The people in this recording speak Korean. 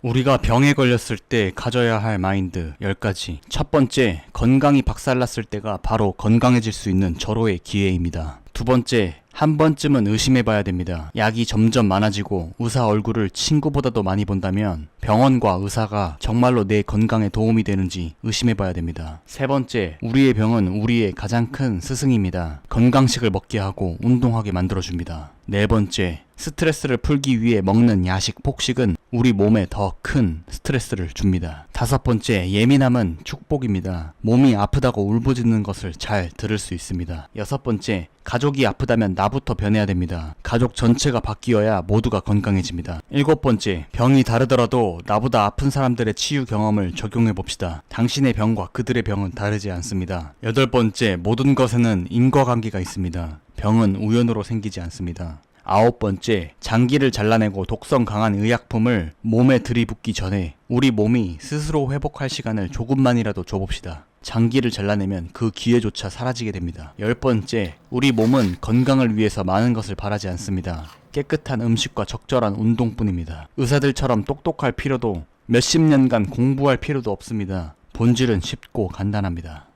우리가 병에 걸렸을 때 가져야 할 마인드 10가지. 첫 번째, 건강이 박살났을 때가 바로 건강해질 수 있는 절호의 기회입니다. 두 번째, 한 번쯤은 의심해봐야 됩니다. 약이 점점 많아지고 의사 얼굴을 친구보다도 많이 본다면 병원과 의사가 정말로 내 건강에 도움이 되는지 의심해봐야 됩니다. 세 번째, 우리의 병은 우리의 가장 큰 스승입니다. 건강식을 먹게 하고 운동하게 만들어줍니다. 네 번째, 스트레스를 풀기 위해 먹는 야식, 폭식은 우리 몸에 더 큰 스트레스를 줍니다. 다섯 번째, 예민함은 축복입니다. 몸이 아프다고 울부짖는 것을 잘 들을 수 있습니다. 여섯 번째, 가족이 아프다면 나부터 변해야 됩니다. 가족 전체가 바뀌어야 모두가 건강해집니다. 일곱 번째, 병이 다르더라도 나보다 아픈 사람들의 치유 경험을 적용해 봅시다. 당신의 병과 그들의 병은 다르지 않습니다. 여덟 번째, 모든 것에는 인과관계가 있습니다. 병은 우연으로 생기지 않습니다. 아홉 번째, 장기를 잘라내고 독성 강한 의약품을 몸에 들이붓기 전에 우리 몸이 스스로 회복할 시간을 조금만이라도 줘봅시다. 장기를 잘라내면 그 기회조차 사라지게 됩니다. 열 번째, 우리 몸은 건강을 위해서 많은 것을 바라지 않습니다. 깨끗한 음식과 적절한 운동뿐입니다. 의사들처럼 똑똑할 필요도 몇십 년간 공부할 필요도 없습니다. 본질은 쉽고 간단합니다.